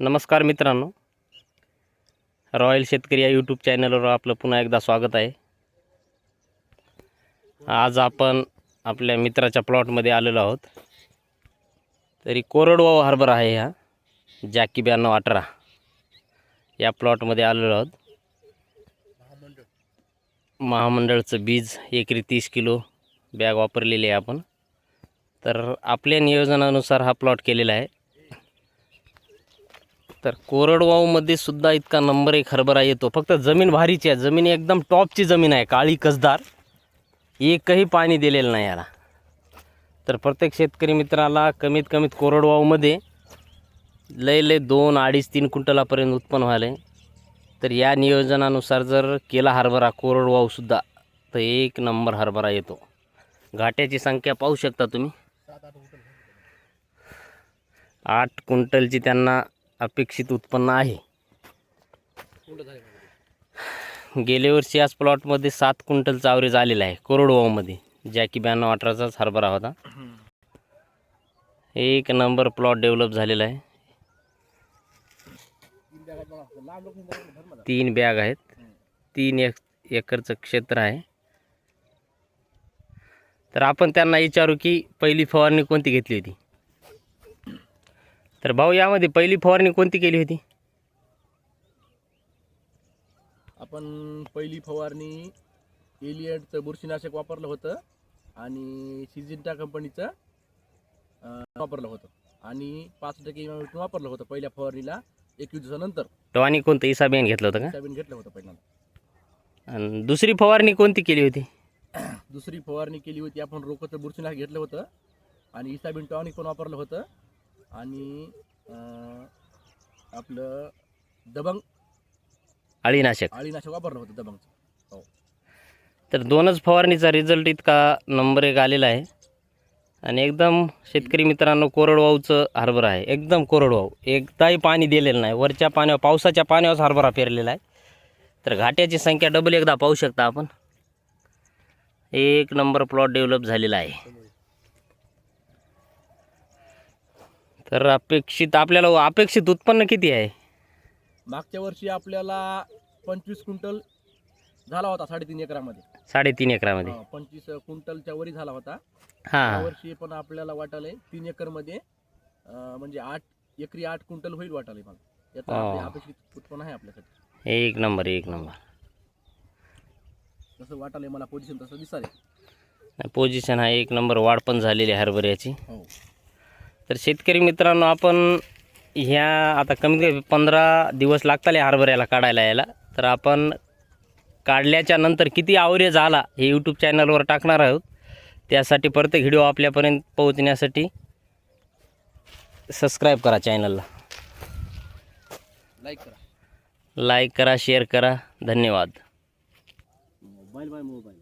नमस्कार मित्रांनो. रॉयल शेतकरी या यूट्यूब चॅनलवर आपलं पुन्हा एकदा स्वागत आहे. आज आपण आपल्या मित्राच्या प्लॉटमध्ये आलेलो आहोत. तरी कोरडवाहू हार्बर आहे हा जॅकी ब्याण्णव अठरा. या प्लॉटमध्ये आलेलो आहोत. महामंडळचं बीज एकरी तीस किलो बॅग वापरलेली आहे आपण. तर आपल्या नियोजनानुसार हा प्लॉट केलेला आहे. तर कोरडवाऊमध्ये सुद्धा इतका नंबर एक हरभरा येतो. फक्त जमीन भारीची आहे. जमीन एकदम टॉपची जमीन आहे. काळी कसदार. एकही पाणी दिलेलं नाही याला. तर प्रत्येक शेतकरी मित्राला कमीत कमीत कोरडवाऊमध्ये लय लय दोन अडीच तीन क्विंटलापर्यंत उत्पन्न व्हायला आहे तर या नियोजनानुसार जर केला हरभरा कोरडवाऊसुद्धा तर एक नंबर हरभरा येतो. घाट्याची संख्या पाहू शकता तुम्ही. आठ क्विंटलची त्यांना अपेक्षित उत्पन्न आहे. गेल्या वर्षी याच प्लॉटमध्ये सात क्विंटलचा ॲव्हरेज आलेला आहे कोरडवामध्ये जॅकी ब्याण्णव अठराचाच हरभरा होता. एक नंबर प्लॉट डेव्हलप झालेला आहे. तीन बॅग आहेत. तीन एक एकरचं क्षेत्र आहे. तर आपण त्यांना विचारू की पहिली फवारणी कोणती घेतली होती? तर भाऊ यामध्ये पहिली फवारणी कोणती केली होती? आपण पहिली फवारणी एलियटचं बुरशीनाशक वापरलं होतं आणि सिजिंटा कंपनीचं वापरलं होतं. आणि पाच टक्के इमामिटून वापरलं होतं पहिल्या फवारणीला एकवीस दिवसानंतर. टॉनिक कोणतं? इसाबियन घेतलं होतं का? सोयाबीन घेतलं होतं पहिल्यांदा. आणि दुसरी फवारणी कोणती केली होती? दुसरी फवारणी केली होती आपण रोकचं बुरशीनाशक घेतलं होतं. आणि इसाबिन टॉनिक पण वापरलं होतं. आणि आपलं दबंग. अळीनाशक. आळीनाशक वापरलं होतं दबंगचं. तर दोनच फवारणीचा रिझल्ट इतका नंबर एक आलेला आहे. आणि एकदम शेतकरी मित्रांनो कोरडवाऊचं हरभरा आहे. एकदम कोरडवाऊ एकदाही पाणी दिलेलं नाही. वरच्या पाण्यावर पावसाच्या पाण्यावरच हरभरा पेरलेला आहे. तर घाट्याची संख्या डबल एकदा पाहू शकता आपण. एक नंबर प्लॉट डेव्हलप झालेला आहे. तर अपेक्षित आपल्याला अपेक्षित उत्पन्न किती आहे? मागच्या वर्षी आपल्याला पंचवीस क्विंटल झाला होता साडेतीन एकरामध्ये. साडेतीन एकरामध्ये. हा, पंचवीस क्विंटलच्या वरी झाला होता. हां. वर्षी पण आपल्याला वाटालंय तीन एकरमध्ये म्हणजे आठ एकरी आठ क्विंटल होईल वाटालंय मला. याचा हा. अपेक्षित उत्पन्न आहे आपल्यासाठी. एक नंबर एक नंबर. जसं वाटालंय मला पोझिशन तसं दिसाले पोझिशन हा एक नंबर वाढ पण झालेली आहे हरभऱ्याची. हो. तर शेतकरी मित्रांनो आपण ह्या आता कमीत कमी पंधरा दिवस लागताले हरभऱ्याला काढायला यायला. तर आपण काढल्याच्या नंतर किती आवरेज आला हे यूट्यूब चॅनलवर टाकणार आहोत. त्यासाठी प्रत्येक व्हिडिओ आपल्यापर्यंत पोहोचण्यासाठी सबस्क्राईब करा चॅनलला लाईक करा. लाईक करा शेअर करा. धन्यवाद. Mobile bye mobile